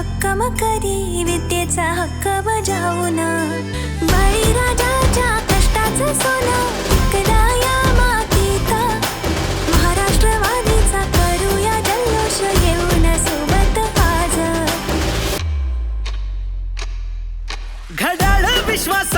आयुष्य भक्कम करी विद्येचा हक्क बजावून बळीराजाच्या कष्टाचं सोनं पिकला या मातीत. महाराष्ट्रवादीचा करूया जल्लोष सोबत आज. घड्याळ विश्वास